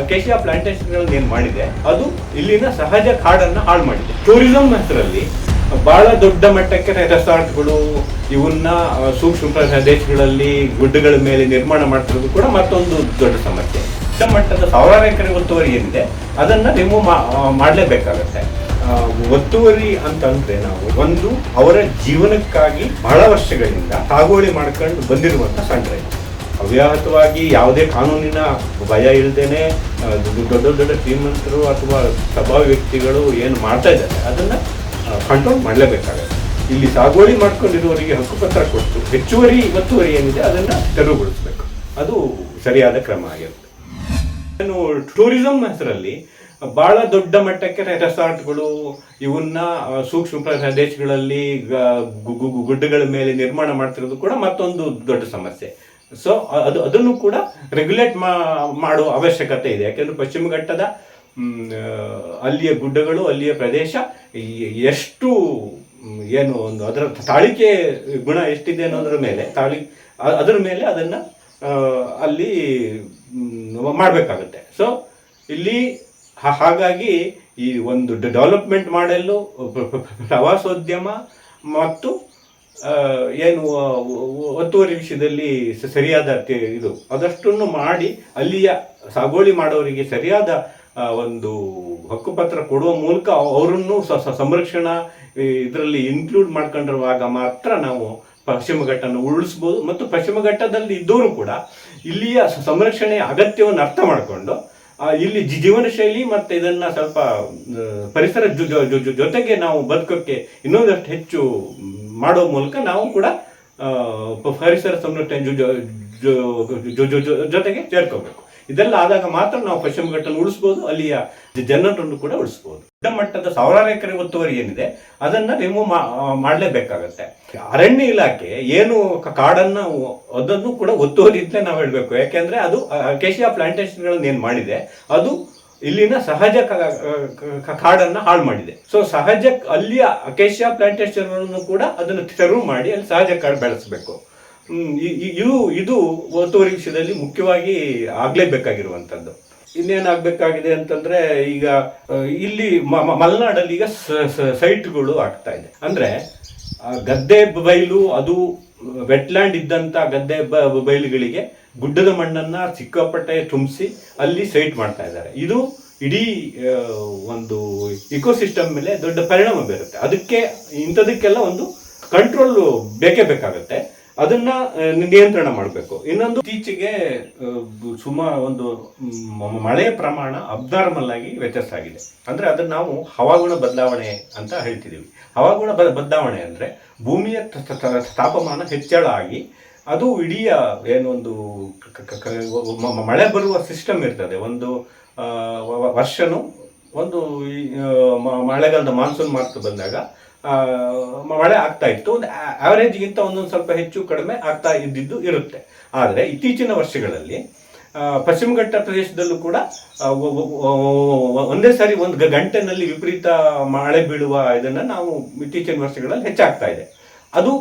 Acacia ಪ್ಲಾಂಟೇಶನ್ಗಳನ್ನ ಏನ್ ಮಾಡಿದೆ? ಅದು ಇಲ್ಲಿನ ಸಹಜ ಕಾಡನ್ನು ಹಾಳು ಮಾಡಿದೆ. ಟೂರಿಸಂ ಹೆಸರಲ್ಲಿ ಬಹಳ ದೊಡ್ಡ ಮಟ್ಟಕ್ಕೆ ರೆಸಾರ್ಟ್ಗಳು ಇವನ್ನ ಸೂಕ್ಷ್ಮ ಪ್ರದೇಶಗಳಲ್ಲಿ ಗುಡ್ಡಗಳ ಮೇಲೆ ನಿರ್ಮಾಣ ಮಾಡ್ತಿರೋದು ಕೂಡ ಮತ್ತೊಂದು ದೊಡ್ಡ ಸಮಸ್ಯೆ. ದೊಡ್ಡ ಮಟ್ಟದ ಸಾವಿರಾರು ಎಕರೆ ಒತ್ತುವರಿ ಏನಿದೆ, ಅದನ್ನ ರಿಮೂವ್ ಮಾಡಲೇಬೇಕಾಗತ್ತೆ. ಒತ್ತುವರಿ ಅಂತಂದ್ರೆ ನಾವು ಒಂದು ಅವರ ಜೀವನಕ್ಕಾಗಿ ಬಹಳ ವರ್ಷಗಳಿಂದ ಸಾಗುವಳಿ ಮಾಡ್ಕೊಂಡು ಬಂದಿರುವಂತ ಸಣ್ಣ ಅವ್ಯಾಹತವಾಗಿ ಯಾವುದೇ ಕಾನೂನಿನ ಭಯ ಇಲ್ಲದೇನೆ ದೊಡ್ಡ ದೊಡ್ಡ ಶ್ರೀಮಂತರು ಅಥವಾ ಸಭಾ ವ್ಯಕ್ತಿಗಳು ಏನು ಮಾಡ್ತಾ ಇದ್ದಾರೆ, ಅದನ್ನ ಕಂಟ್ರೋಲ್ ಮಾಡಲೇಬೇಕಾಗುತ್ತೆ. ಇಲ್ಲಿ ಸಾಗುವಳಿ ಮಾಡ್ಕೊಂಡಿರುವವರಿಗೆ ಹಕ್ಕುಪತ್ರ ಕೊಟ್ಟು ಹೆಚ್ಚುವರಿ ಒತ್ತುವರಿ ಏನಿದೆ, ಅದನ್ನ ತೆರವುಗೊಳಿಸಬೇಕು. ಅದು ಸರಿಯಾದ ಕ್ರಮ ಆಗಿರುತ್ತೆ. ಇನ್ನು ಟೂರಿಸಂ ಹೆಸರಲ್ಲಿ ಬಹಳ ದೊಡ್ಡ ಮಟ್ಟಕ್ಕೆ ರೆಸಾರ್ಟ್ಗಳು ಇವನ್ನ ಸೂಕ್ಷ್ಮ ಪ್ರದೇಶಗಳಲ್ಲಿ ಗುಡ್ಡಗಳ ಮೇಲೆ ನಿರ್ಮಾಣ ಮಾಡ್ತಿರೋದು ಕೂಡ ಮತ್ತೊಂದು ದೊಡ್ಡ ಸಮಸ್ಯೆ. ಸೊ ಅದು, ಅದನ್ನು ಕೂಡ ರೆಗ್ಯುಲೇಟ್ ಮಾಡುವ ಅವಶ್ಯಕತೆ ಇದೆ. ಯಾಕೆಂದ್ರೆ ಪಶ್ಚಿಮ ಘಟ್ಟದ ಅಲ್ಲಿಯ ಗುಡ್ಡಗಳು, ಅಲ್ಲಿಯ ಪ್ರದೇಶ ಎಷ್ಟು ಏನು ಒಂದು ಅದರ ತಾಳಿಕೆ ಗುಣ ಎಷ್ಟಿದೆ ಅನ್ನೋದ್ರ ಮೇಲೆ, ತಾಳಿ ಅದರ ಮೇಲೆ ಅದನ್ನ ಅಲ್ಲಿ ಮಾಡಬೇಕಾಗುತ್ತೆ. ಸೊ ಇಲ್ಲಿ ಹಾಗಾಗಿ ಈ ಒಂದು ಡೆವಲಪ್ಮೆಂಟ್ ಮಾಡಲು, ಪ್ರವಾಸೋದ್ಯಮ ಮತ್ತು ಏನು ಒತ್ತುವರಿ ವಿಷಯದಲ್ಲಿ ಸರಿಯಾದ ಇದು. ಅದಷ್ಟನ್ನು ಮಾಡಿ ಅಲ್ಲಿಯ ಸಾಗುವಳಿ ಮಾಡೋರಿಗೆ ಸರಿಯಾದ ಒಂದು ಹಕ್ಕುಪತ್ರ ಕೊಡುವ ಮೂಲಕ ಅವರನ್ನು ಸಂರಕ್ಷಣಾ ಇದರಲ್ಲಿ ಇನ್ಕ್ಲೂಡ್ ಮಾಡ್ಕೊಂಡಿರುವಾಗ ಮಾತ್ರ ನಾವು ಪಶ್ಚಿಮ ಘಟ್ಟವನ್ನು ಉಳಿಸ್ಬೋದು ಮತ್ತು ಪಶ್ಚಿಮ ಘಟ್ಟದಲ್ಲಿ ಇದ್ದವರು ಕೂಡ ಇಲ್ಲಿಯ ಸಂರಕ್ಷಣೆಯ ಅಗತ್ಯವನ್ನು ಅರ್ಥ ಮಾಡಿಕೊಂಡು ಇಲ್ಲಿ ಜೀವನ ಶೈಲಿ ಮತ್ತು ಇದನ್ನು ಸ್ವಲ್ಪ ಪರಿಸರ ಜೊತೆಗೆ ನಾವು ಬದುಕೋಕ್ಕೆ ಇನ್ನೊಂದಷ್ಟು ಹೆಚ್ಚು ಮಾಡೋ ಮೂಲಕ ನಾವು ಕೂಡ ಪರಿಸರ ಸಂರಕ್ಷಣೆ ಜೊತೆಗೆ ಸೇರ್ಕೋಬೇಕು. ಇದೆಲ್ಲ ಆದಾಗ ಮಾತ್ರ ನಾವು ಪಶ್ಚಿಮ ಘಟ್ಟವನ್ನು ಉಳಿಸ್ಬೋದು, ಅಲ್ಲಿಯ ಜನರನ್ನು ಕೂಡ ಉಳಿಸ್ಬೋದು. ದೊಡ್ಡ ಮಟ್ಟದ ಸಾವಿರಾರು ಎಕರೆ ಒತ್ತುವರಿ ಏನಿದೆ, ಅದನ್ನ ರಿಮೂವ್ ಮಾಡಲೇಬೇಕಾಗತ್ತೆ. ಅರಣ್ಯ ಇಲಾಖೆ ಏನು ಕಾಡನ್ನ ಅದನ್ನು ಕೂಡ ಒತ್ತುವರಿ ಅಂತ ನಾವು ಹೇಳಬೇಕು. ಯಾಕೆಂದ್ರೆ ಅದು ಕೇಶಿಯ ಪ್ಲಾಂಟೇಶನ್ಗಳನ್ನ ಏನು ಮಾಡಿದೆ, ಅದು ಇಲ್ಲಿನ ಸಹಜ ಕಾಡನ್ನ ಹಾಳು ಮಾಡಿದೆ. ಸೊ ಸಹಜ ಅಲ್ಲಿಯ ಅಕೇಶಿಯಾ ಪ್ಲಾಂಟೇಶನ್ ಕೂಡ ಅದನ್ನು ತೆರವು ಮಾಡಿ, ಅಲ್ಲಿ ಸಹಜ ಕಾಡು ಬೆಳೆಸಬೇಕು. ಇದು ಇದು ಒತ್ತುವರಿ ಮುಖ್ಯವಾಗಿ ಆಗಲೇಬೇಕಾಗಿರುವಂಥದ್ದು. ಇನ್ನೇನಾಗಬೇಕಾಗಿದೆ ಅಂತಂದ್ರೆ, ಈಗ ಇಲ್ಲಿ ಮಲೆನಾಡಲ್ಲಿ ಈಗ ಸೈಟ್ಗಳು ಆಗ್ತಾ ಇದೆ. ಅಂದ್ರೆ ಗದ್ದೆ ಬಯಲು ಅದು ವೆಟ್ಲ್ಯಾಂಡ್ ಇದ್ದಂಥ ಗದ್ದೆ ಬಯಲುಗಳಿಗೆ ಗುಡ್ಡದ ಮಣ್ಣನ್ನ ಸಿಕ್ಕಾಪಟ್ಟೆ ತುಂಬಿಸಿ ಅಲ್ಲಿ ಸೈಟ್ ಮಾಡ್ತಾ ಇದ್ದಾರೆ. ಇದು ಇಡೀ ಒಂದು ಇಕೋಸಿಸ್ಟಮ್ ಮೇಲೆ ದೊಡ್ಡ ಪರಿಣಾಮ ಬೀರುತ್ತೆ. ಅದಕ್ಕೆ ಇಂಥದಕ್ಕೆಲ್ಲ ಒಂದು ಕಂಟ್ರೋಲ್ ಬೇಕೇ ಬೇಕಾಗುತ್ತೆ. ಅದನ್ನ ನಿಯಂತ್ರಣ ಮಾಡಬೇಕು. ಇನ್ನೊಂದು ಇತ್ತೀಚೆಗೆ ಸುಮಾರು ಒಂದು ಮಳೆ ಪ್ರಮಾಣ ಅಬ್ನಾರ್ಮಲ್ ಆಗಿ ವ್ಯತ್ಯಾಸ ಆಗಿದೆ. ಅಂದ್ರೆ ಅದನ್ನ ನಾವು ಹವಾಗುಣ ಬದಲಾವಣೆ ಅಂತ ಹೇಳ್ತಿದೀವಿ. ಹವಾಗುಣ ಬ- ಬದಲಾವಣೆ ಅಂದರೆ ಭೂಮಿಯ ತಾಪಮಾನ ಹೆಚ್ಚಳ ಆಗಿ ಅದು ಇಡೀ ಏನೊಂದು ಮಳೆ ಬರುವ ಸಿಸ್ಟಮ್ ಇರ್ತದೆ. ಒಂದು ವರ್ಷನು ಒಂದು ಮಳೆಗಾಲದ ಮಾನ್ಸೂನ್ ಮಾರ್ಕ್ ಬಂದಾಗ ಮಳೆ ಆಗ್ತಾ ಇತ್ತು. ಒಂದು ಆವರೇಜ್ಗಿಂತ ಒಂದೊಂದು ಸ್ವಲ್ಪ ಹೆಚ್ಚು ಕಡಿಮೆ ಆಗ್ತಾ ಇದ್ದಿದ್ದು ಇರುತ್ತೆ. ಆದರೆ ಇತ್ತೀಚಿನ ವರ್ಷಗಳಲ್ಲಿ ಪಶ್ಚಿಮ ಘಟ್ಟ ಪ್ರದೇಶದಲ್ಲೂ ಕೂಡ ಒಂದೇ ಸಾರಿ ಒಂದು ಗಂಟೆನಲ್ಲಿ ವಿಪರೀತ ಮಳೆ ಬೀಳುವ ಇದನ್ನು ನಾವು ಇತ್ತೀಚಿನ ವರ್ಷಗಳಲ್ಲಿ ಹೆಚ್ಚಾಗ್ತಾ ಇದೆ. ಅದು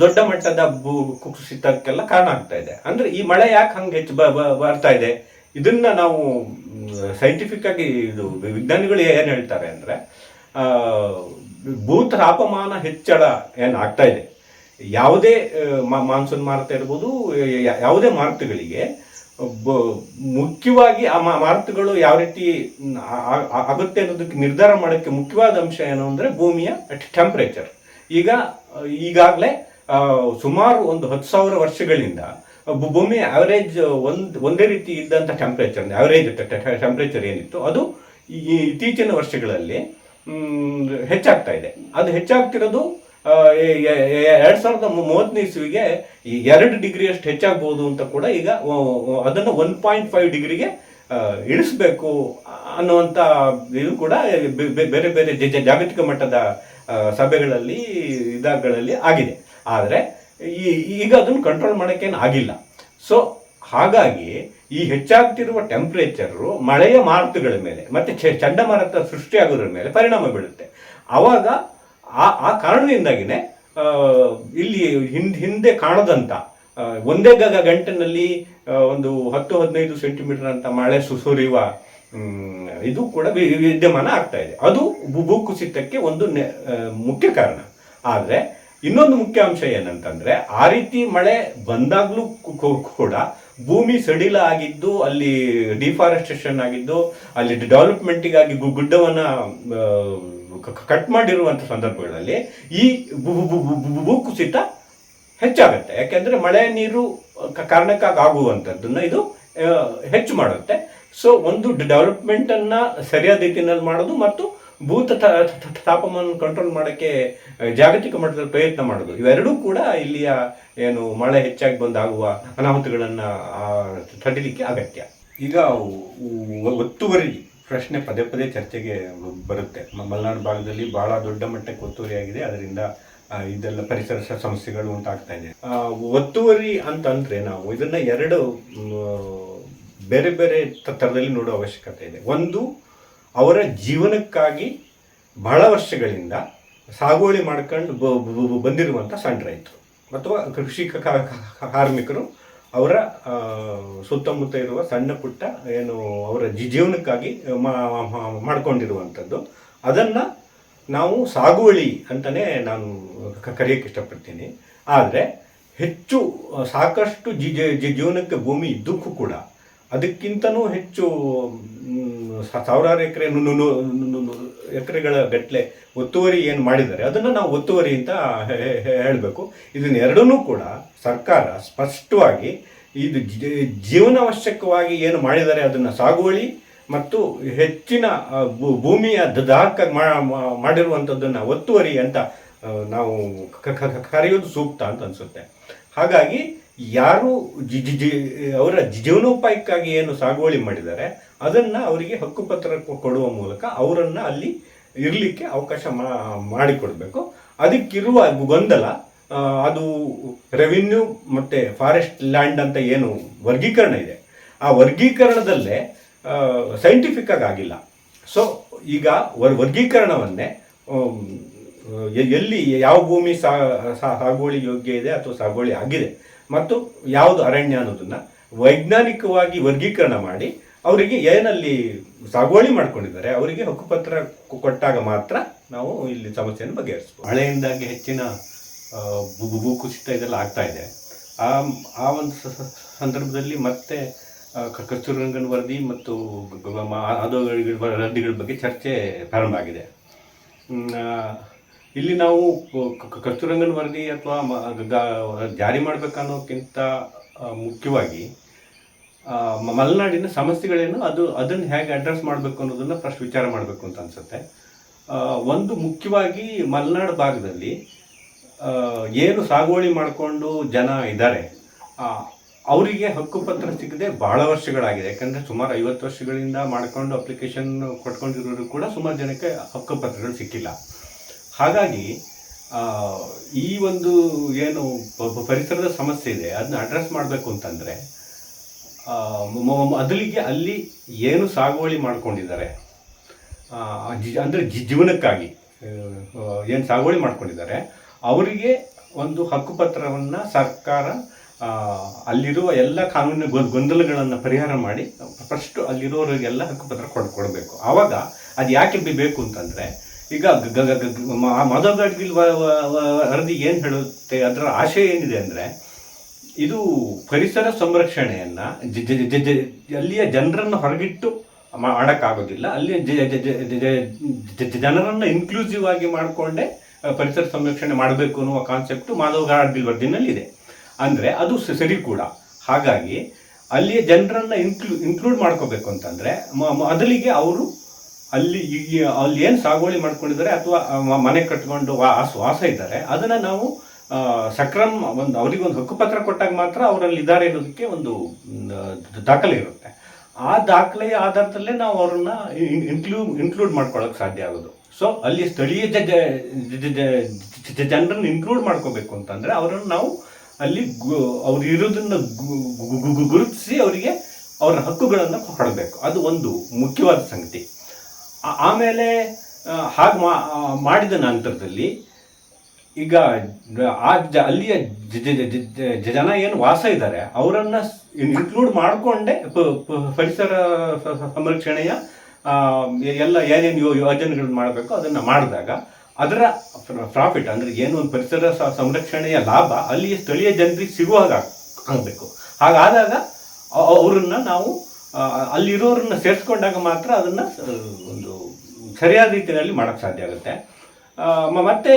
ದೊಡ್ಡ ಮಟ್ಟದ ಭೂ ಕುಸಿತಕ್ಕೆಲ್ಲ ಕಾರಣ ಆಗ್ತಾ ಇದೆ. ಅಂದ್ರೆ ಈ ಮಳೆ ಯಾಕೆ ಹಂಗೆ ಹೆಚ್ಚು ಬರ್ತಾ ಇದೆ? ಇದನ್ನ ನಾವು ಸೈಂಟಿಫಿಕ್ ಆಗಿ ಇದು ವಿಜ್ಞಾನಿಗಳು ಏನು ಹೇಳ್ತಾರೆ ಅಂದ್ರೆ ಆ, ಭೂ ತಾಪಮಾನ ಹೆಚ್ಚಳ ಏನು ಆಗ್ತಾ ಇದೆ? ಯಾವುದೇ ಮಾನ್ಸೂನ್ ಮಾರುತ ಇರ್ಬೋದು ಯಾವುದೇ ಮಾರುತಗಳಿಗೆ ಮುಖ್ಯವಾಗಿ ಆ ಮಾರುತಗಳು ಯಾವ ರೀತಿ ಆಗುತ್ತೆ ಅನ್ನೋದಕ್ಕೆ ನಿರ್ಧಾರ ಮಾಡೋಕ್ಕೆ ಮುಖ್ಯವಾದ ಅಂಶ ಏನು ಅಂದರೆ ಭೂಮಿಯ ಟೆಂಪರೇಚರ್ ಈಗ, ಈಗಾಗಲೇ ಸುಮಾರು ಒಂದು ಹತ್ತು ಸಾವಿರ ವರ್ಷಗಳಿಂದ ಭೂಮಿ ಆವರೇಜ್ ಒಂದು, ಒಂದೇ ರೀತಿ ಇದ್ದಂಥ ಟೆಂಪರೇಚರ್ ಆವರೇಜ್ ಟೆಂಪರೇಚರ್ ಏನಿತ್ತು, ಅದು ಈ ಇತ್ತೀಚಿನ ವರ್ಷಗಳಲ್ಲಿ ಹೆಚ್ಚಾಗ್ತಾ ಇದೆ. ಅದು ಹೆಚ್ಚಾಗ್ತಿರೋದು ಎರಡ್ ಸಾವಿರದ ಮೂವತ್ತನೇ ಇಸ್ವಿಗೆ ಎರಡು ಡಿಗ್ರಿ ಅಷ್ಟು ಹೆಚ್ಚಾಗಬಹುದು ಅಂತ ಕೂಡ ಈಗ ಅದನ್ನು ಒನ್ ಪಾಯಿಂಟ್ ಫೈವ್ ಡಿಗ್ರಿಗೆ ಇಳಿಸ್ಬೇಕು ಅನ್ನುವಂಥ ಇದು ಕೂಡ ಬೇರೆ ಬೇರೆ ಜಾಗತಿಕ ಮಟ್ಟದ ಸಭೆಗಳಲ್ಲಿ ಇದಾಗಳಲ್ಲಿ ಆಗಿದೆ. ಆದರೆ ಈ, ಈಗ ಅದನ್ನು ಕಂಟ್ರೋಲ್ ಮಾಡೋಕ್ಕೇನು ಆಗಿಲ್ಲ. ಸೊ ಹಾಗಾಗಿ ಈ ಹೆಚ್ಚಾಗ್ತಿರುವ ಟೆಂಪ್ರೇಚರು ಮಳೆಯ ಮಾರುತಗಳ ಮೇಲೆ, ಮತ್ತೆ ಚಂಡಮಾರುತ ಸೃಷ್ಟಿಯಾಗೋದ್ರ ಮೇಲೆ ಪರಿಣಾಮ ಬೀಳುತ್ತೆ. ಆವಾಗ ಆ ಆ ಕಾರಣದಿಂದಾಗಿನೇ ಇಲ್ಲಿ ಹಿಂದ್ ಹಿಂದೆ ಕಾಣದಂತ ಒಂದೇ ಗಗ ಗಂಟೆನಲ್ಲಿ ಒಂದು ಹತ್ತು ಹದಿನೈದು ಸೆಂಟಿಮೀಟರ್ ಅಂತ ಮಳೆ ಸುಸುರಿಯುವ ಇದು ಕೂಡ ವಿದ್ಯಮಾನ ಆಗ್ತಾ ಇದೆ. ಅದು ಭೂಕುಸಿತಕ್ಕೆ ಒಂದು ಮುಖ್ಯ ಕಾರಣ. ಆದರೆ ಇನ್ನೊಂದು ಮುಖ್ಯ ಅಂಶ ಏನಂತಂದ್ರೆ, ಆ ರೀತಿ ಮಳೆ ಬಂದಾಗ್ಲೂ ಕೂಡ ಭೂಮಿ ಸಡಿಲ ಆಗಿದ್ದು, ಅಲ್ಲಿ ಡಿಫಾರೆಸ್ಟೇಷನ್ ಆಗಿದ್ದು, ಅಲ್ಲಿ ಡೆವಲಪ್ಮೆಂಟಿಗಾಗಿ ಗುಡ್ಡವನ್ನ ಕಟ್ ಮಾಡಿರುವಂತ ಸಂದರ್ಭಗಳಲ್ಲಿ ಈ ಭೂಕುಸಿತ ಹೆಚ್ಚಾಗುತ್ತೆ. ಯಾಕೆಂದ್ರೆ ಮಳೆ ನೀರು ಕಾರಣಕ್ಕಾಗಿ ಆಗುವಂಥದ್ದನ್ನು ಇದು ಹೆಚ್ಚು ಮಾಡುತ್ತೆ. ಸೊ ಒಂದು ಡೆವಲಪ್ಮೆಂಟ್ ಅನ್ನ ಸರಿಯಾದ ರೀತಿಯಲ್ಲಿ ಮಾಡೋದು ಮತ್ತು ಭೂತ ತಾಪಮಾನ ಕಂಟ್ರೋಲ್ ಮಾಡೋಕ್ಕೆ ಜಾಗತಿಕ ಮಟ್ಟದಲ್ಲಿ ಪ್ರಯತ್ನ ಮಾಡೋದು. ಇವೆರಡೂ ಕೂಡ ಇಲ್ಲಿಯ ಏನು ಮಳೆ ಹೆಚ್ಚಾಗಿ ಬಂದಾಗುವ ಅನಾಹುತಗಳನ್ನು ತಡಿಲಿಕ್ಕೆ ಅಗತ್ಯ. ಈಗ ಒತ್ತುವರಿ ಪ್ರಶ್ನೆ ಪದೇ ಪದೇ ಚರ್ಚೆಗೆ ಬರುತ್ತೆ. ಮಲೆನಾಡು ಭಾಗದಲ್ಲಿ ಬಹಳ ದೊಡ್ಡ ಮಟ್ಟಕ್ಕೆ ಒತ್ತುವರಿಯಾಗಿದೆ ಅದರಿಂದ ಇದೆಲ್ಲ ಪರಿಸರ ಸಮಸ್ಯೆಗಳು ಉಂಟಾಗ್ತಾ ಇದೆ. ಒತ್ತುವರಿ ಅಂತಂದ್ರೆ ನಾವು ಇದನ್ನ ಎರಡು ಬೇರೆ ಬೇರೆ ಥರದಲ್ಲಿ ನೋಡೋ ಅವಶ್ಯಕತೆ ಇದೆ. ಒಂದು ಅವರ ಜೀವನಕ್ಕಾಗಿ ಬಹಳ ವರ್ಷಗಳಿಂದ ಸಾಗುವಳಿ ಮಾಡ್ಕೊಂಡು ಬಂದಿರುವಂಥ ಸಣ್ಣ ರೈತರು. ಅಥವಾ ಕೃಷಿ ಕಾರ್ಮಿಕರು ಅವರ ಸುತ್ತಮುತ್ತ ಇರುವ ಸಣ್ಣ ಪುಟ್ಟ ಏನು ಅವರ ಜಿ- ಜೀವನಕ್ಕಾಗಿ ಮಾಡ್ಕೊಂಡಿರುವಂಥದ್ದು ಅದನ್ನು ನಾವು ಸಾಗುವಳಿ ಅಂತಲೇ ನಾನು ಕರೆಯೋಕ್ಕೆ ಇಷ್ಟಪಡ್ತೀನಿ. ಆದರೆ ಹೆಚ್ಚು ಸಾಕಷ್ಟು ಜಿ ಜೀವನಕ್ಕೆ ಭೂಮಿ ಇದ್ದಕ್ಕೂ ಕೂಡ ಅದಕ್ಕಿಂತನೂ ಹೆಚ್ಚು ಸಾವಿರಾರು ಎಕರೆ ಎಕರೆಗಳ ಗಟ್ಟಲೆ ಒತ್ತುವರಿ ಏನು ಮಾಡಿದ್ದಾರೆ, ಅದನ್ನು ನಾವು ಒತ್ತುವರಿ ಅಂತ ಹೇಳಬೇಕು. ಇದನ್ನ ಎರಡನ್ನೂ ಕೂಡ ಸರ್ಕಾರ ಸ್ಪಷ್ಟವಾಗಿ ಇದು ಜೀವನಾವಶ್ಯಕವಾಗಿ ಏನು ಮಾಡಿದ್ದಾರೆ ಅದನ್ನು ಸಾಗುವಳಿ ಮತ್ತು ಹೆಚ್ಚಿನ ಭೂಮಿಯ ದಾಹಕ ಮಾಡಿರುವಂಥದ್ದನ್ನು ಒತ್ತುವರಿ ಅಂತ ನಾವು ಕರೆಯೋದು ಸೂಕ್ತ ಅಂತ ಅನಿಸುತ್ತೆ. ಹಾಗಾಗಿ ಯಾರು ಜಿ ಜಿ ಅವರ ಜೀವನೋಪಾಯಕ್ಕಾಗಿ ಏನು ಸಾಗುವಳಿ ಮಾಡಿದ್ದಾರೆ, ಅದನ್ನು ಅವರಿಗೆ ಹಕ್ಕುಪತ್ರ ಕೊಡುವ ಮೂಲಕ ಅವರನ್ನು ಅಲ್ಲಿ ಇರಲಿಕ್ಕೆ ಅವಕಾಶ ಮಾಡಿಕೊಡಬೇಕು. ಅದಕ್ಕಿರುವ ಗೊಂದಲ ಅದು ರೆವಿನ್ಯೂ ಮತ್ತು ಫಾರೆಸ್ಟ್ ಲ್ಯಾಂಡ್ ಅಂತ ಏನು ವರ್ಗೀಕರಣ ಇದೆ. ಆ ವರ್ಗೀಕರಣದಲ್ಲೇ ಸೈಂಟಿಫಿಕ್ ಆಗಿಲ್ಲ. ಸೊ ಈಗ ವರ್ ವರ್ಗೀಕರಣವನ್ನೇ ಎಲ್ಲಿ ಯಾವ ಭೂಮಿ ಸಾಗುವಳಿ ಯೋಗ್ಯ ಇದೆ ಅಥವಾ ಸಾಗುವಳಿ ಆಗಿದೆ ಮತ್ತು ಯಾವುದು ಅರಣ್ಯ ಅನ್ನೋದನ್ನು ವೈಜ್ಞಾನಿಕವಾಗಿ ವರ್ಗೀಕರಣ ಮಾಡಿ ಅವರಿಗೆ ಏನಲ್ಲಿ ಸಾಗುವಳಿ ಮಾಡ್ಕೊಂಡಿದ್ದಾರೆ ಅವರಿಗೆ ಹಕ್ಕುಪತ್ರ ಕೊಟ್ಟಾಗ ಮಾತ್ರ ನಾವು ಇಲ್ಲಿ ಸಮಸ್ಯೆಯನ್ನು ಬಗೆಹರಿಸ್ಬೋದು. ಮಳೆಯಿಂದಾಗಿ ಹೆಚ್ಚಿನ ಭೂಕುಸಿತ ಇದೆಲ್ಲ ಆಗ್ತಾ ಇದೆ. ಆ ಆ ಒಂದು ಸಂದರ್ಭದಲ್ಲಿ ಮತ್ತೆ ಕಸ್ತೂರಂಗನ್ ವರದಿ ಮತ್ತು ಆಧೋಗಳ ವರದಿಗಳ ಬಗ್ಗೆ ಚರ್ಚೆ ಪ್ರಾರಂಭ ಆಗಿದೆ. ಇಲ್ಲಿ ನಾವು ಕಸ್ತೂರಂಗನ್ ವರದಿ ಅಥವಾ ಜಾರಿ ಮಾಡಬೇಕನ್ನೋಕ್ಕಿಂತ ಮುಖ್ಯವಾಗಿ ಮಲೆನಾಡಿನ ಸಮಸ್ಯೆಗಳೇನು, ಅದು ಅದನ್ನು ಹೇಗೆ ಅಡ್ರೆಸ್ ಮಾಡಬೇಕು ಅನ್ನೋದನ್ನು ಫಸ್ಟ್ ವಿಚಾರ ಮಾಡಬೇಕು ಅಂತ ಅನ್ಸುತ್ತೆ. ಒಂದು ಮುಖ್ಯವಾಗಿ ಮಲೆನಾಡು ಭಾಗದಲ್ಲಿ ಏನು ಸಾಗುವಳಿ ಮಾಡಿಕೊಂಡು ಜನ ಇದ್ದಾರೆ ಅವರಿಗೆ ಹಕ್ಕುಪತ್ರ ಸಿಗದೆ ಬಹಳ ವರ್ಷಗಳಾಗಿದೆ. ಯಾಕಂದರೆ ಸುಮಾರು ಐವತ್ತು ವರ್ಷಗಳಿಂದ ಮಾಡಿಕೊಂಡು ಅಪ್ಲಿಕೇಶನ್ ಕೊಟ್ಕೊಂಡಿರೋರು ಕೂಡ ಸುಮಾರು ಜನಕ್ಕೆ ಹಕ್ಕುಪತ್ರಗಳು ಸಿಕ್ಕಿಲ್ಲ. ಹಾಗಾಗಿ ಈ ಒಂದು ಏನು ಪರಿಸರದ ಸಮಸ್ಯೆ ಇದೆ ಅದನ್ನ ಅಡ್ರೆಸ್ ಮಾಡಬೇಕು ಅಂತಂದರೆ ಮೊದಲಿಗೆ ಅಲ್ಲಿ ಏನು ಸಾಗುವಳಿ ಮಾಡ್ಕೊಂಡಿದ್ದಾರೆ ಅಂದರೆ ಜೀವನಕ್ಕಾಗಿ ಏನು ಸಾಗುವಳಿ ಮಾಡ್ಕೊಂಡಿದ್ದಾರೆ, ಅವರಿಗೆ ಒಂದು ಹಕ್ಕುಪತ್ರವನ್ನು ಸರ್ಕಾರ ಅಲ್ಲಿರುವ ಎಲ್ಲ ಕಾನೂನಿನ ಗೊಂದಲಗಳನ್ನು ಪರಿಹಾರ ಮಾಡಿ, ಫಸ್ಟ್ ಅಲ್ಲಿರೋರಿಗೆಲ್ಲ ಹಕ್ಕುಪತ್ರ ಕೊಡ್, ಕೊಡಬೇಕು. ಆವಾಗ ಅದು ಯಾಕೆ ಬೇಕು ಅಂತಂದ್ರೆ ಈಗ ಗ- ಗ- ಗ- ಗ- ಮ- ಮಾಧವ್ ಗಾಡ್ಗಿಲ್ ವರದಿ ಏನು ಹೇಳುತ್ತೆ, ಅದರ ಆಶಯ ಏನಿದೆ ಅಂದರೆ, ಇದು ಪರಿಸರ ಸಂರಕ್ಷಣೆಯನ್ನು ಅಲ್ಲಿಯ ಜನರನ್ನು ಹೊರಗಿಟ್ಟು ಮಾಡೋಕ್ಕಾಗೋದಿಲ್ಲ ಅಲ್ಲಿಯ ಜನರನ್ನು ಇನ್ಕ್ಲೂಸಿವ್ ಆಗಿ ಮಾಡಿಕೊಂಡೇ ಪರಿಸರ ಸಂರಕ್ಷಣೆ ಮಾಡಬೇಕು ಅನ್ನುವ ಕಾನ್ಸೆಪ್ಟ್ ಮಾಧವ್ ಗಾಡ್ಗಿಲ್ ವರದಿನಲ್ಲಿದೆ. ಅಂದರೆ ಅದು ಸರಿ ಕೂಡ. ಹಾಗಾಗಿ ಅಲ್ಲಿಯ ಜನರನ್ನು ಇನ್ಕ್ಲೂ ಇನ್ಕ್ಲೂಡ್ ಮಾಡ್ಕೋಬೇಕು ಅಂತಂದರೆ ಮೊದಲಿಗೆ ಅವರು ಅಲ್ಲಿ ಅಲ್ಲಿ ಏನು ಸಾಗುವಳಿ ಮಾಡ್ಕೊಂಡಿದ್ದಾರೆ ಅಥವಾ ಮನೆ ಕಟ್ಕೊಂಡು ವಾಸ ಇದ್ದಾರೆ, ಅದನ್ನ ನಾವು ಸಕ್ರಮ್ ಒಂದು ಅವರಿಗೊಂದು ಹಕ್ಕುಪತ್ರ ಕೊಟ್ಟಾಗ ಮಾತ್ರ ಅವರಲ್ಲಿ ಇದ್ದಾರೆ ಅನ್ನೋದಕ್ಕೆ ಒಂದು ದಾಖಲೆ ಇರುತ್ತೆ. ಆ ದಾಖಲೆಯ ಆಧಾರದಲ್ಲೇ ನಾವು ಅವ್ರನ್ನ ಇನ್ಕ್ಲೂ ಇನ್ಕ್ಲೂಡ್ ಮಾಡ್ಕೊಳ್ಳೋಕೆ ಸಾಧ್ಯ ಆಗೋದು. ಸೊ ಅಲ್ಲಿ ಸ್ಥಳೀಯ ಜನರನ್ನು ಇನ್ಕ್ಲೂಡ್ ಮಾಡ್ಕೋಬೇಕು ಅಂತಂದ್ರೆ ಅವರನ್ನು ನಾವು ಅಲ್ಲಿ ಅವ್ರು ಇರೋದನ್ನು ಗುರುತಿಸಿ ಅವರಿಗೆ ಅವರ ಹಕ್ಕುಗಳನ್ನು ಕೊಡಬೇಕು. ಅದು ಒಂದು ಮುಖ್ಯವಾದ ಸಂಗತಿ. ಆಮೇಲೆ ಹಾಗೆ ಮಾಡಿದ ನಂತರದಲ್ಲಿ ಈಗ ಆ ಜ ಅಲ್ಲಿಯ ಜನ ಏನು ವಾಸ ಇದ್ದಾರೆ, ಅವರನ್ನು ಇನ್ಕ್ಲೂಡ್ ಮಾಡಿಕೊಂಡೇ ಪರಿಸರ ಸಂರಕ್ಷಣೆಯ ಎಲ್ಲ ಏನೇನು ಯೋ ಯೋಜನೆಗಳನ್ನು ಮಾಡಬೇಕು ಅದನ್ನು ಮಾಡಿದಾಗ ಅದರ ಪ್ರಾಫಿಟ್ ಅಂದರೆ ಏನು ಒಂದು ಪರಿಸರ ಸಂರಕ್ಷಣೆಯ ಲಾಭ ಅಲ್ಲಿಯ ಸ್ಥಳೀಯ ಜನರಿಗೆ ಸಿಗುವಾಗ ಆಗಬೇಕು. ಹಾಗಾದಾಗ ಅವರನ್ನು ನಾವು ಅಲ್ಲಿರೋರನ್ನ ಸೇರಿಸ್ಕೊಂಡಾಗ ಮಾತ್ರ ಅದನ್ನು ಒಂದು ಸರಿಯಾದ ರೀತಿಯಲ್ಲಿ ಮಾಡಕ್ ಸಾಧ್ಯ ಆಗುತ್ತೆ. ಮತ್ತೆ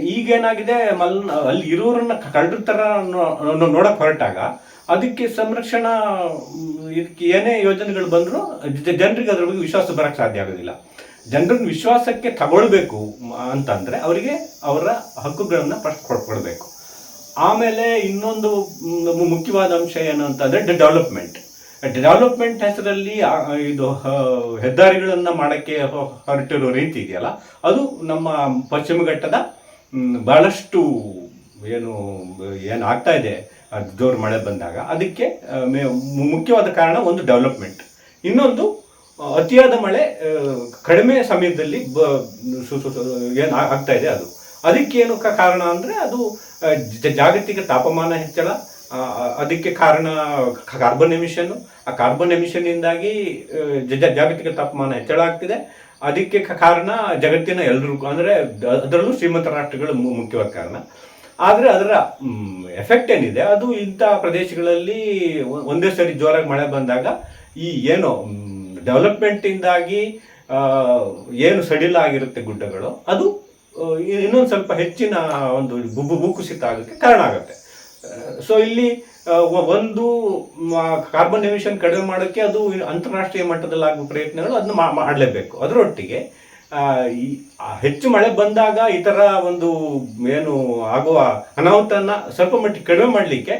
ಈಗೇನಾಗಿದೆ, ಮಲ್, ಅಲ್ಲಿ ಇರೋರನ್ನ ಕಳ್ಳರ ಥರ ನೋ- ನೋ- ನೋಡಕ್ ಹೊರಟಾಗ ಅದಕ್ಕೆ ಸಂರಕ್ಷಣಾ ಇದಕ್ಕೆ ಏನೇ ಯೋಜನೆಗಳು ಬಂದರೂ ಜನರಿಗೆ ಅದ್ರ ಬಗ್ಗೆ ವಿಶ್ವಾಸ ಬರೋಕ್ಕೆ ಸಾಧ್ಯ ಆಗೋದಿಲ್ಲ. ಜನರನ್ನ ವಿಶ್ವಾಸಕ್ಕೆ ತಗೊಳ್ಬೇಕು ಅಂತಂದರೆ ಅವರಿಗೆ ಅವರ ಹಕ್ಕುಗಳನ್ನ ಫಸ್ಟ್ ಕೊಡ್ಕೊಡ್ಬೇಕು ಆಮೇಲೆ ಇನ್ನೊಂದು ಮುಖ್ಯವಾದ ಅಂಶ ಏನು ಅಂತಂದ್ರೆ ಡೆವಲಪ್ಮೆಂಟ್. ಡೆವಲಪ್ಮೆಂಟ್ ಹೆಸರಲ್ಲಿ ಇದು ಹೆದ್ದಾರಿಗಳನ್ನು ಮಾಡಕ್ಕೆ ಹೊರಟಿರೋ ರೀತಿ ಇದೆಯಲ್ಲ, ಅದು ನಮ್ಮ ಪಶ್ಚಿಮ ಘಟ್ಟದ ಬಹಳಷ್ಟು ಏನು ಏನು ಆಗ್ತಾ ಇದೆ ಜೋರು ಮಳೆ ಬಂದಾಗ. ಅದಕ್ಕೆ ಮುಖ್ಯವಾದ ಕಾರಣ ಒಂದು ಡೆವಲಪ್ಮೆಂಟ್. ಇನ್ನೊಂದು, ಅತಿಯಾದ ಮಳೆ ಕಡಿಮೆ ಸಮಯದಲ್ಲಿ ಬ ಏನು ಆಗ್ತಾ ಇದೆ ಅದು. ಅದಕ್ಕೇನು ಕಾರಣ ಅಂದರೆ ಅದು ಜಾಗತಿಕ ತಾಪಮಾನ ಹೆಚ್ಚಳ ಅದಕ್ಕೆ ಕಾರಣ ಕಾರ್ಬನ್ ಎಮಿಷನ್ ಆ ಕಾರ್ಬನ್ ಎಮಿಷನ್ನಿಂದಾಗಿ ಜಾಗತಿಕ ತಾಪಮಾನ ಹೆಚ್ಚಳ ಆಗ್ತಿದೆ. ಅದಕ್ಕೆ ಕಾರಣ ಜಗತ್ತಿನ ಎಲ್ಲರೂ ಅಂದರೆ ಅದರಲ್ಲೂ ಶ್ರೀಮಂತ ರಾಷ್ಟ್ರಗಳು ಮುಖ್ಯವಾದ ಕಾರಣ. ಆದರೆ ಅದರ ಎಫೆಕ್ಟ್ ಏನಿದೆ, ಅದು ಇಂಥ ಪ್ರದೇಶಗಳಲ್ಲಿ ಒಂದೇ ಸರಿ ಜೋರಾಗಿ ಮಳೆ ಬಂದಾಗ ಈ ಏನು ಡೆವಲಪ್ಮೆಂಟಿಂದಾಗಿ ಏನು ಸಡಿಲ ಆಗಿರುತ್ತೆ ಗುಡ್ಡಗಳು, ಅದು ಇನ್ನೊಂದು ಸ್ವಲ್ಪ ಹೆಚ್ಚಿನ ಒಂದು ಭೂಕುಸಿತ ಆಗೋಕ್ಕೆ ಕಾರಣ ಆಗುತ್ತೆ. ಸೊ ಇಲ್ಲಿ ಒಂದು ಕಾರ್ಬನ್ ಎಮಿಷನ್ ಕಡಿಮೆ ಮಾಡೋಕ್ಕೆ ಅದು ಅಂತಾರಾಷ್ಟ್ರೀಯ ಮಟ್ಟದಲ್ಲಿ ಆಗುವ ಪ್ರಯತ್ನಗಳು ಅದನ್ನ ಮಾಡಲೇಬೇಕು. ಅದರೊಟ್ಟಿಗೆ ಹೆಚ್ಚು ಮಳೆ ಬಂದಾಗ ಈ ಥರ ಒಂದು ಏನು ಆಗುವ ಅನಾಹುತನ ಸ್ವಲ್ಪ ಮಟ್ಟಿಗೆ ಕಡಿಮೆ ಮಾಡಲಿಕ್ಕೆ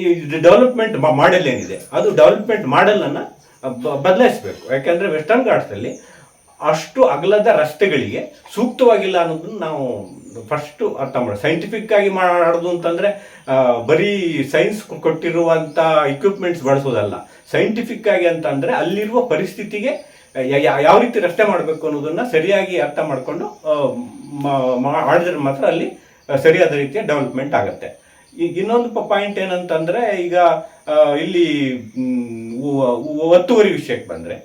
ಈ ಡೆವಲಪ್ಮೆಂಟ್ ಮಾಡೆಲ್ ಏನಿದೆ ಅದು ಡೆವಲಪ್ಮೆಂಟ್ ಮಾಡೆಲನ್ನು ಬದಲಾಯಿಸಬೇಕು. ಯಾಕೆಂದರೆ ವೆಸ್ಟರ್ನ್ ಘಾಟ್ಸಲ್ಲಿ ಅಷ್ಟು ಅಗಲದ ರಸ್ತೆಗಳಿಗೆ ಸೂಕ್ತವಾಗಿಲ್ಲ ಅನ್ನೋದನ್ನು ನಾವು ಫಸ್ಟು ಅರ್ಥ ಮಾಡಿ ಸೈಂಟಿಫಿಕ್ ಆಗಿ ಮಾಡೋದು ಅಂತಂದ್ರೆ ಬರೀ ಸೈನ್ಸ್ ಕೊಟ್ಟಿರುವಂಥ ಇಕ್ವಿಪ್ಮೆಂಟ್ಸ್ ಬಳಸೋದಲ್ಲ. ಸೈಂಟಿಫಿಕ್ ಆಗಿ ಅಂತಂದ್ರೆ ಅಲ್ಲಿರುವ ಪರಿಸ್ಥಿತಿಗೆ ಯಾವ ರೀತಿ ರಸ್ತೆ ಮಾಡಬೇಕು ಅನ್ನೋದನ್ನ ಸರಿಯಾಗಿ ಅರ್ಥ ಮಾಡಿಕೊಂಡು ಮಾಡಿದ್ರೆ ಮಾತ್ರ ಅಲ್ಲಿ ಸರಿಯಾದ ರೀತಿಯ ಡೆವಲಪ್ಮೆಂಟ್ ಆಗುತ್ತೆ. ಇನ್ನೊಂದು ಪಾಯಿಂಟ್ ಏನಂತಂದ್ರೆ, ಈಗ ಇಲ್ಲಿ ಒತ್ತುವರಿ ವಿಷಯಕ್ಕೆ ಬಂದ್ರೆ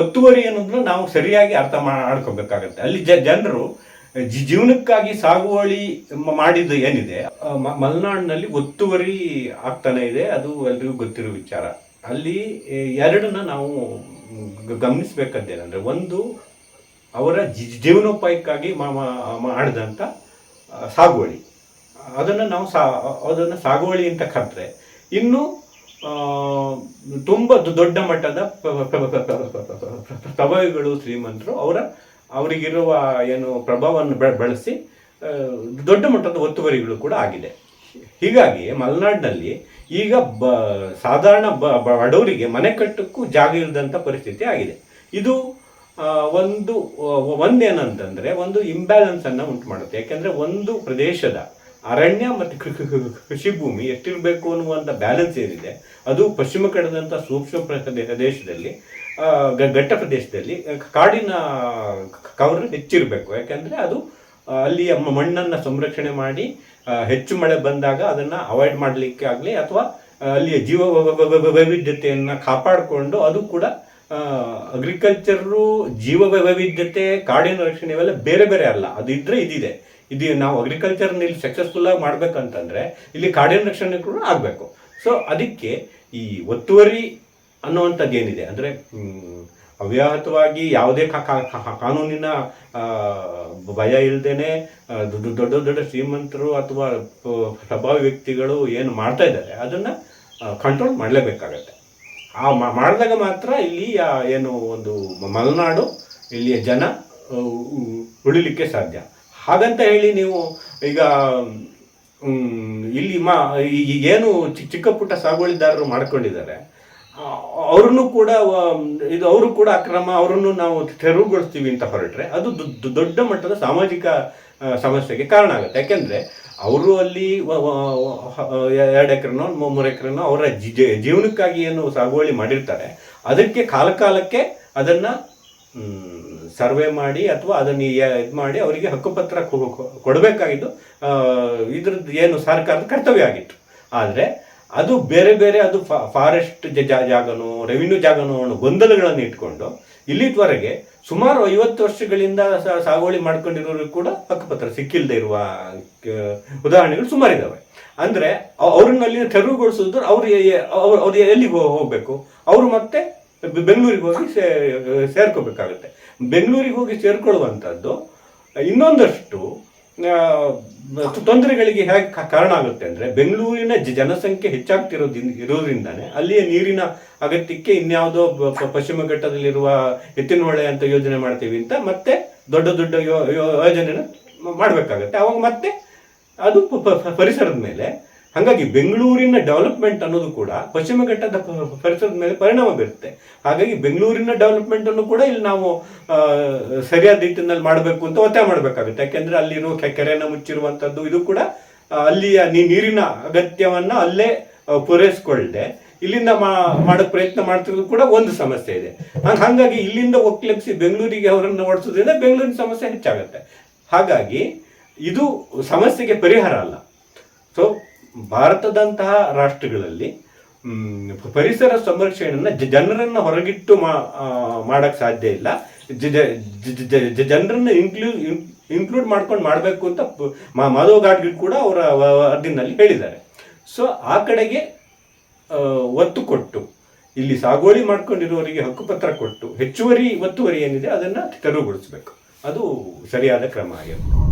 ಒತ್ತುವರಿ ಅನ್ನೋದನ್ನ ನಾವು ಸರಿಯಾಗಿ ಅರ್ಥ ಮಾಡ್ಕೋಬೇಕಾಗತ್ತೆ. ಅಲ್ಲಿ ಜನರು ಜೀವನಕ್ಕಾಗಿ ಸಾಗುವಳಿ ಮಾಡಿದ್ದು ಏನಿದೆ ಮಲೆನಾಡಿನಲ್ಲಿ ಒತ್ತುವರಿ ಆಗ್ತಾನೆ ಇದೆ ಅದು ಎಲ್ರಿಗೂ ಗೊತ್ತಿರೋ ವಿಚಾರ ಅಲ್ಲಿ ಎರಡನ್ನ ನಾವು ಗಮನಿಸ್ಬೇಕಾದ್ದೇನೆಂದ್ರೆ ಒಂದು ಅವರ ಜೀವನೋಪಾಯಕ್ಕಾಗಿ ಮಾಡಿದಂಥ ಸಾಗುವಳಿ ಅದನ್ನು ನಾವು ಸಾ ಅದನ್ನು ಸಾಗುವಳಿ ಅಂತ ಕರೆದ್ರೆ ಇನ್ನು ತುಂಬ ದೊಡ್ಡ ಮಟ್ಟದ ಪ್ರಭಾವಿಗಳು ಶ್ರೀಮಂತರು ಅವರ ಅವರಿಗಿರುವ ಏನು ಪ್ರಭಾವವನ್ನು ಬಳಸಿ ದೊಡ್ಡ ಮಟ್ಟದ ಒತ್ತುವರಿಗಳು ಕೂಡ ಆಗಿದೆ. ಹೀಗಾಗಿ ಮಲೆನಾಡಿನಲ್ಲಿ ಈಗ ಬ ಸಾಧಾರಣ ಬಡವರಿಗೆ ಮನೆ ಕಟ್ಟಕ್ಕೂ ಜಾಗ ಇಲ್ಲದಂಥ ಪರಿಸ್ಥಿತಿ ಆಗಿದೆ. ಇದು ಒಂದು ಒಂದೇನಂತಂದರೆ ಒಂದು ಇಂಬ್ಯಾಲೆನ್ಸನ್ನು ಉಂಟು ಮಾಡುತ್ತೆ. ಯಾಕೆಂದರೆ ಒಂದು ಪ್ರದೇಶದ ಅರಣ್ಯ ಮತ್ತು ಕೃಷಿ ಭೂಮಿ ಎಷ್ಟಿರಬೇಕು ಅನ್ನುವಂಥ ಬ್ಯಾಲೆನ್ಸ್ ಏನಿದೆ, ಅದು ಪಶ್ಚಿಮ ಕಡೆದಂಥ ಸೂಕ್ಷ್ಮ ಪ್ರದೇಶ- ಪ್ರದೇಶದಲ್ಲಿ ಘಟ್ಟ ಪ್ರದೇಶದಲ್ಲಿ ಕಾಡಿನ ಕವರ್ ಹೆಚ್ಚಿರಬೇಕು. ಯಾಕೆಂದರೆ ಅದು ಅಲ್ಲಿಯ ಮಣ್ಣನ್ನು ಸಂರಕ್ಷಣೆ ಮಾಡಿ ಹೆಚ್ಚು ಮಳೆ ಬಂದಾಗ ಅದನ್ನು ಅವಾಯ್ಡ್ ಮಾಡಲಿಕ್ಕೆ ಆಗಲಿ ಅಥವಾ ಅಲ್ಲಿಯ ಜೀವ ವೈವಿಧ್ಯತೆಯನ್ನು ಕಾಪಾಡಿಕೊಂಡು ಅದು ಕೂಡ ಅಗ್ರಿಕಲ್ಚರು ಜೀವ ವೈವಿಧ್ಯತೆ, ಕಾಡಿನ ರಕ್ಷಣೆ ಇವೆಲ್ಲ ಬೇರೆ ಬೇರೆ ಅಲ್ಲ. ಅದು ಇದ್ದರೆ ಇದಿದೆ. ಇದು ನಾವು ಅಗ್ರಿಕಲ್ಚರ್ನ ಇಲ್ಲಿ ಸಕ್ಸಸ್ಫುಲ್ಲಾಗಿ ಮಾಡ್ಬೇಕಂತಂದ್ರೆ, ಇಲ್ಲಿ ಕಾಡಿನ ರಕ್ಷಣೆ ಕೂಡ ಆಗಬೇಕು. ಸೊ ಅದಕ್ಕೆ ಈ ಒತ್ತುವರಿ ಅನ್ನುವಂಥದ್ದು ಏನಿದೆ ಅಂದರೆ ಅವ್ಯಾಹತವಾಗಿ ಯಾವುದೇ ಕಾನೂನಿನ ಭಯ ಇಲ್ಲದೇನೆ ದೊಡ್ಡ ದೊಡ್ಡ ದೊಡ್ಡ ಶ್ರೀಮಂತರು ಅಥವಾ ಪ್ರಭಾವಿ ವ್ಯಕ್ತಿಗಳು ಏನು ಮಾಡ್ತಾ ಇದ್ದಾರೆ, ಅದನ್ನು ಕಂಟ್ರೋಲ್ ಮಾಡಲೇಬೇಕಾಗತ್ತೆ. ಆ ಮಾಡಿದಾಗ ಮಾತ್ರ ಇಲ್ಲಿ ಏನು ಒಂದು ಮಲೆನಾಡು, ಇಲ್ಲಿಯ ಜನ ಉಳಿಲಿಕ್ಕೆ ಸಾಧ್ಯ. ಹಾಗಂತ ಹೇಳಿ ನೀವು, ಈಗ ಇಲ್ಲಿ ಮಾ ಏನು ಚಿಕ್ಕ ಪುಟ್ಟ ಸಾಗುವಳಿದಾರರು ಮಾಡ್ಕೊಂಡಿದ್ದಾರೆ ಅವ್ರನ್ನು ಕೂಡ ಇದು ಅವರು ಕೂಡ ಅಕ್ರಮ, ಅವರನ್ನು ನಾವು ತೆರವುಗೊಳಿಸ್ತೀವಿ ಅಂತ ಹೊರಟ್ರೆ ಅದು ದೊಡ್ಡ ಮಟ್ಟದ ಸಾಮಾಜಿಕ ಸಮಸ್ಯೆಗೆ ಕಾರಣ ಆಗುತ್ತೆ. ಯಾಕೆಂದ್ರೆ ಅವರು ಅಲ್ಲಿ ಎರಡು ಎಕರೆನೋ ಮೂರು ಎಕರೆನೋ ಅವರ ಜೀವನಕ್ಕಾಗಿ ಏನು ಸಾಗುವಳಿ ಮಾಡಿರ್ತಾರೆ, ಅದಕ್ಕೆ ಕಾಲಕಾಲಕ್ಕೆ ಅದನ್ನ ಸರ್ವೆ ಮಾಡಿ ಅಥವಾ ಅದನ್ನು ಇದು ಮಾಡಿ ಅವರಿಗೆ ಹಕ್ಕುಪತ್ರ ಕೊಡಬೇಕಾಗಿದ್ದು ಇದ್ರದ್ದು ಏನು ಸರ್ಕಾರದ ಕರ್ತವ್ಯ ಆಗಿತ್ತು. ಆದರೆ ಅದು ಬೇರೆ ಬೇರೆ ಅದು ಫಾರೆಸ್ಟ್ ಜಾಗನೋ ರೆವಿನ್ಯೂ ಜಾಗನೋ ಅನ್ನೋ ಗೊಂದಲಗಳನ್ನು ಇಟ್ಕೊಂಡು ಇಲ್ಲಿವರೆಗೆ ಸುಮಾರು ಐವತ್ತು ವರ್ಷಗಳಿಂದ ಸಾಗುವಳಿ ಮಾಡ್ಕೊಂಡಿರೋರು ಕೂಡ ಹಕ್ಕುಪತ್ರ ಸಿಕ್ಕಿಲ್ಲದೆ ಇರುವ ಉದಾಹರಣೆಗಳು ಸುಮಾರಿದ್ದಾವೆ ಅಂದ್ರೆ ಅವ್ರನ್ನಲ್ಲಿ ತೆರವುಗೊಳಿಸೋದು ಅವ್ರು ಅವ್ರು ಎಲ್ಲಿಗೆ ಹೋಗಬೇಕು? ಅವರು ಮತ್ತೆ ಬೆಂಗಳೂರಿಗೆ ಹೋಗಿ ಸೇ- ಸೇರ್ಕೋಬೇಕಾಗುತ್ತೆ. ಬೆಂಗಳೂರಿಗೆ ಹೋಗಿ ಸೇರ್ಕೊಳ್ಳುವಂಥದ್ದು ಇನ್ನೊಂದಷ್ಟು ತೊಂದರೆಗಳಿಗೆ ಹೇಗೆ ಕಾರಣ ಆಗುತ್ತೆ ಅಂದರೆ ಬೆಂಗಳೂರಿನ ಜನಸಂಖ್ಯೆ ಹೆಚ್ಚಾಗ್ತಿರೋದ್ರಿಂದ ಇರೋದ್ರಿಂದಾನೆ ಅಲ್ಲಿಯ ನೀರಿನ ಅಗತ್ಯಕ್ಕೆ ಇನ್ಯಾವುದೋ ಪಶ್ಚಿಮ ಘಟ್ಟದಲ್ಲಿರುವ ಎತ್ತಿನಹೊಳೆ ಅಂತ ಯೋಜನೆ ಮಾಡ್ತೀವಿ ಅಂತ ಮತ್ತೆ ದೊಡ್ಡ ದೊಡ್ಡ ಯೋಜನೆನ ಮಾಡಬೇಕಾಗತ್ತೆ. ಅವಾಗ ಮತ್ತೆ ಅದು ಪರಿಸರದ ಮೇಲೆ ಹಾಗಾಗಿ ಬೆಂಗಳೂರಿನ ಡೆವಲಪ್ಮೆಂಟ್ ಅನ್ನೋದು ಕೂಡ ಪಶ್ಚಿಮ ಘಟ್ಟದ ಪರಿಸರದ ಮೇಲೆ ಪರಿಣಾಮ ಬೀರುತ್ತೆ. ಹಾಗಾಗಿ ಬೆಂಗಳೂರಿನ ಡೆವಲಪ್ಮೆಂಟ್ ಅನ್ನು ಕೂಡ ಇಲ್ಲಿ ನಾವು ಸರಿಯಾದ ರೀತಿಯಲ್ಲಿ ಮಾಡಬೇಕು ಅಂತ ಒತ್ತಾಯ ಮಾಡಬೇಕಾಗುತ್ತೆ. ಯಾಕೆಂದ್ರೆ ಅಲ್ಲಿರೋ ಕೆರೆನ ಮುಚ್ಚಿರುವಂತದ್ದು ಇದು ಕೂಡ ಅಲ್ಲಿಯ ನೀರಿನ ಅಗತ್ಯವನ್ನ ಅಲ್ಲೇ ಪೂರೈಸಿಕೊಳ್ಳದೆ ಇಲ್ಲಿಂದ ಮಾ ಮಾಡೋ ಪ್ರಯತ್ನ ಮಾಡ್ತಿರೋದು ಕೂಡ ಒಂದು ಸಮಸ್ಯೆ ಇದೆ. ಹಂಗ್- ಹಾಗಾಗಿ ಇಲ್ಲಿಂದ ಒಕ್ಲೆಪ್ಸಿ ಬೆಂಗಳೂರಿಗೆ ಅವರನ್ನು ಓಡಿಸೋದ್ರಿಂದ ಬೆಂಗಳೂರಿನ ಸಮಸ್ಯೆ ಹೆಚ್ಚಾಗುತ್ತೆ. ಹಾಗಾಗಿ ಇದು ಸಮಸ್ಯೆಗೆ ಪರಿಹಾರ ಅಲ್ಲ. ಸೊ ಭಾರತದಂತಹ ರಾಷ್ಟ್ರಗಳಲ್ಲಿ ಪರಿಸರ ಸಂರಕ್ಷಣೆಯನ್ನು ಜನರನ್ನು ಹೊರಗಿಟ್ಟು ಮಾಡಕ್ಕೆ ಸಾಧ್ಯ ಇಲ್ಲ. ಜನರನ್ನು ಜನರನ್ನ ಇನ್ಕ್ಲೂಡ್ ಮಾಡ್ಕೊಂಡು ಮಾಡಬೇಕು ಅಂತ ಮಾಧವ್ ಗಾಡ್ಗಿಲ್ ಕೂಡ ಅವರ ವರದಿನಲ್ಲಿ ಹೇಳಿದ್ದಾರೆ. ಸೊ, ಆ ಕಡೆಗೆ ಒತ್ತು ಕೊಟ್ಟು, ಇಲ್ಲಿ ಸಾಗುವಳಿ ಮಾಡ್ಕೊಂಡಿರುವವರಿಗೆ ಹಕ್ಕುಪತ್ರ ಕೊಟ್ಟು, ಹೆಚ್ಚುವರಿ, ಒತ್ತುವರಿ ಏನಿದೆ ಅದನ್ನು ತೆರವುಗೊಳಿಸಬೇಕು. ಅದು ಸರಿಯಾದ ಕ್ರಮ ಆಗಿರುತ್ತೆ